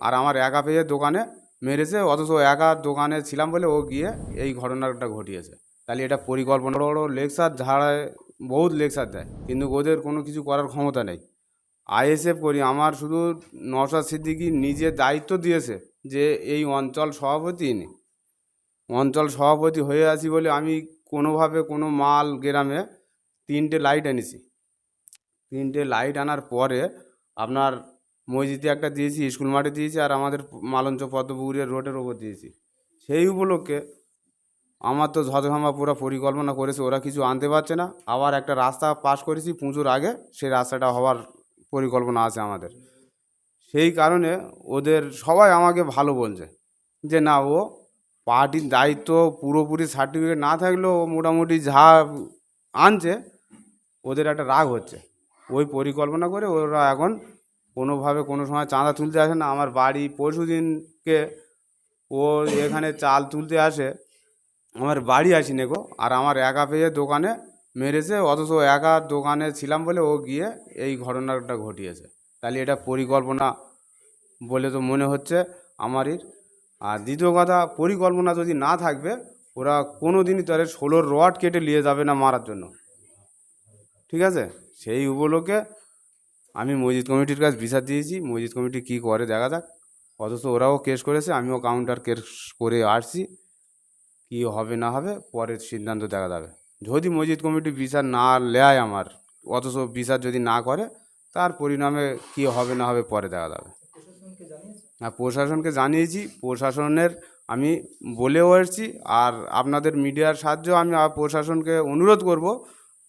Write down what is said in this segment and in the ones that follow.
আর আমার একা পেয়ে দোকানে মেরেছে, অথচ একা দোকানে ছিলাম বলে ও গিয়ে এই ঘটনাটা ঘটিয়েছে। তাহলে এটা পরিকল্পনা। বড় বড় লেকচার ঝাড়ায়, বহুত লেকচার দেয়, কিন্তু ওদের কোনো কিছু করার ক্ষমতা নেই। আইএসএফ করি, আমার শুধু নওশাদ সিদ্দিকি নিজে দায়িত্ব দিয়েছে যে এই অঞ্চল সভাপতি ইনি। অঞ্চল সভাপতি হয়ে আছি বলে আমি কোনোভাবে কোনো মাল গ্রামে তিনটে লাইট এনেছি তিনটে লাইট আনার পরে আপনার মসজিদে একটা দিয়েছি, স্কুল মাঠে দিয়েছি, আর আমাদের মালঞ্চ পদ্মপুকুরের রোডের ওপর দিয়েছি। সেই উপলক্ষে আমার তো ঝদঘামা পুরো পরিকল্পনা করেছে, ওরা কিছু আনতে পারছে না। আবার একটা রাস্তা পাশ করেছি পুজোর আগে, সেই রাস্তাটা হওয়ার পরিকল্পনা আছে আমাদের। সেই কারণে ওদের সবাই আমাকে ভালো বলছে যে, না ও পার্টির দায়িত্ব পুরোপুরি সার্টিফিকেট না থাকলেও মোটামুটি যা আনছে, ওদের একটা রাগ হচ্ছে। ওই পরিকল্পনা করে ওরা এখন কোনোভাবে কোনো সময় চাঁদা তুলতে আসে না। আমার বাড়ি পরশু দিনকে ও এখানে চাল তুলতে আসে। আমার বাড়ি আসি নেগো আর আমার একা পেয়ে দোকানে মেরেছে। অথচ একা দোকানে ছিলাম বলে ও গিয়ে এই ঘটনাটা ঘটিয়েছে। তাহলে এটা পরিকল্পনা বলে তো মনে হচ্ছে আমারই। আর দ্বিতীয় কথা, পরিকল্পনা যদি না থাকবে, ওরা কোনো দিনই তাদের ষোলোর রড কেটে নিয়ে যাবে না মারার জন্য। ঠিক আছে? সেই উপলক্ষে আমি মসজিদ কমিটির কাছে বিচার দিয়েছি মসজিদ কমিটি কী করে দেখা যাক। অথচ ওরাও কেস করেছে আমিও কাউন্টার কেস করে আসছি কী হবে না হবে পরের সিদ্ধান্ত দেখা যাবে। যদি মসজিদ কমিটি বিচার না নেয় আমার অথচ বিচার যদি না করে তার পরিণামে কী হবে না হবে পরে দেখা যাবে। হ্যাঁ প্রশাসনকে জানিয়েছি প্রশাসনের আমি বলেও এসেছি আর আপনাদের মিডিয়ার সাহায্য আমি প্রশাসনকে অনুরোধ করব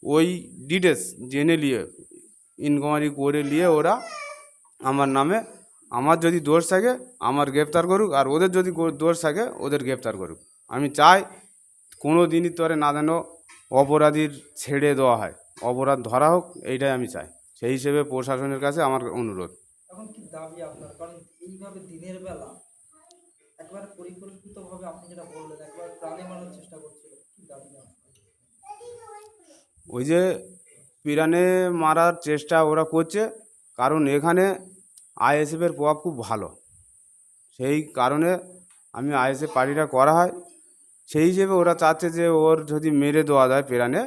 ওই ডিটেলস জেনে নিয়ে ইনকোয়ারি করে নিয়ে ওরা আমার নামে আমার যদি দোষ থাকে আমার গ্রেপ্তার করুক আর ওদের যদি দোষ থাকে ওদের গ্রেপ্তার করুক। আমি চাই কোনো দিনই তরে না যেন অপরাধীর ছেড়ে দেওয়া হয়। অপরাধ ধরা হোক এইটাই আমি চাই। সেই হিসেবে প্রশাসনের কাছে আমার অনুরোধ। এখন কি দাবি আপনার? কারণ এইভাবে দিনের বেলা একবার পরিকল্পিতভাবে আপনি যেটা বললেন একবার প্রাণে মারার চেষ্টা করছিল কি দাবি ওই যে পিরানে মারার চেষ্টা ওরা করছে, কারণ এখানে আইএসএফের প্রভাব খুব ভালো। সেই কারণে আমি আইএসএফ পার্টিটা করা হয়। সেই হিসেবে ওরা চাচ্ছে যে ওর যদি মেরে দেওয়া যায় পিরানে,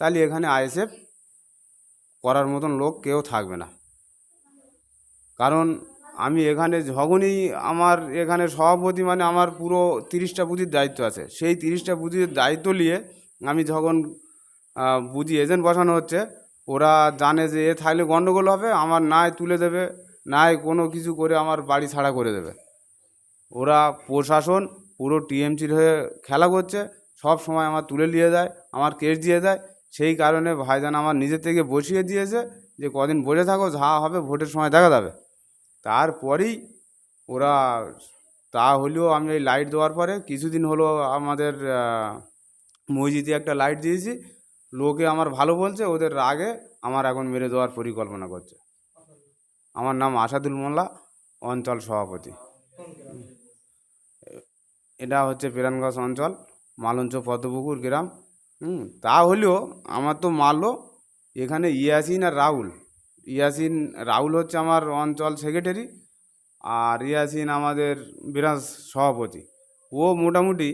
তাহলে এখানে আইএসএফ করার মতন লোক কেউ থাকবে না। কারণ আমি এখানে যখনই আমার এখানে সভাপতি মানে আমার পুরো তিরিশটা বুথির দায়িত্ব আছে। সেই তিরিশটা বুথির দায়িত্ব নিয়ে আমি যখন বুঝি এজেন্ট বসানো হচ্ছে। ওরা জানে যে এ থাকলে গণ্ডগোল হবে, আমার নাই তুলে দেবে, নাই কোনো কিছু করে আমার বাড়ি ছাড়া করে দেবে। ওরা প্রশাসন পুরো টিএমসির হয়ে খেলা করছে, সব সময় আমার তুলে নিয়ে যায়, আমার কেস দিয়ে দেয় সেই কারণে ভাইজান আমার নিজের থেকে বসিয়ে দিয়েছে যে কদিন বসে থাকো, যা হবে ভোটের সময় দেখা যাবে। তারপরেই ওরা তা হলেও আমি এই লাইট দেওয়ার পরে কিছুদিন হলো আমাদের মসজিদে একটা লাইট দিয়েছি। লোকে আমার ভালো বলছে, ওদের রাগে আমার এখন মেরে দেওয়ার পরিকল্পনা করছে। আমার নাম আসাদুল মোল্লা, অঞ্চল সভাপতি। এটা হচ্ছে পিরানগঞ্জ অঞ্চল, মালঞ্চ পদ্মপুকুর গ্রাম। হুম, তা হলেও আমার তো মারলো এখানে ইয়াসিন আর রাহুল। ইয়াসিন, রাহুল হচ্ছে আমার অঞ্চল সেক্রেটারি আর ইয়াসিন আমাদের বিরাজ সভাপতি। ও মোটামুটি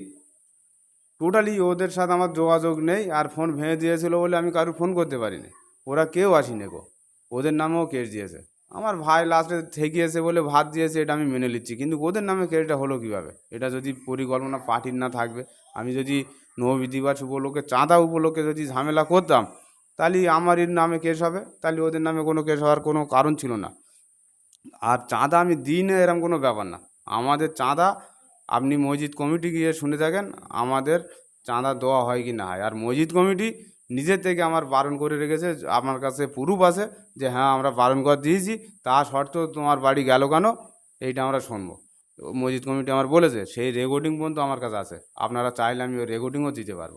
টোটালি ওদের সাথে আমার যোগাযোগ নেই আর ফোন ভেঙে দিয়েছিল বলে আমি কারোর ফোন করতে পারিনি। ওরা কেউ আসেনি গো। ওদের নামেও কেস দিয়েছে। আমার ভাই লাস্টে থেকেছে বলে ভাত দিয়েছে, এটা আমি মেনে নিচ্ছি। কিন্তু ওদের নামে কেসটা হলো কীভাবে? এটা যদি পরিকল্পনা পার্টির না থাকবে, আমি যদি নববিধিবাস উপলক্ষে, চাঁদা উপলক্ষে যদি ঝামেলা করতাম, তাহলে আমারই নামে কেস হবে, তাহলে ওদের নামে কোনো কেস হওয়ার কোনো কারণ ছিল না। আর চাঁদা আমি দিই না এরকম কোনো ব্যাপার না। আমাদের চাঁদা আপনি মসজিদ কমিটি গিয়ে শুনে থাকেন আমাদের চাঁদা দেওয়া হয় কি না হয়। আর মসজিদ কমিটি নিজের থেকে আমার বারণ করে রেখেছে, আমার কাছে প্রুফ আছে যে হ্যাঁ আমরা বারণ করে দিয়েছি, তা শর্ত তোমার বাড়ি গেল কেন? এইটা আমরা শুনব। মসজিদ কমিটি আমার বলেছে, সেই রেকর্ডিং পর্যন্ত আমার কাছে আছে। আপনারা চাইলে আমি ওই রেকর্ডিংও দিতে পারব।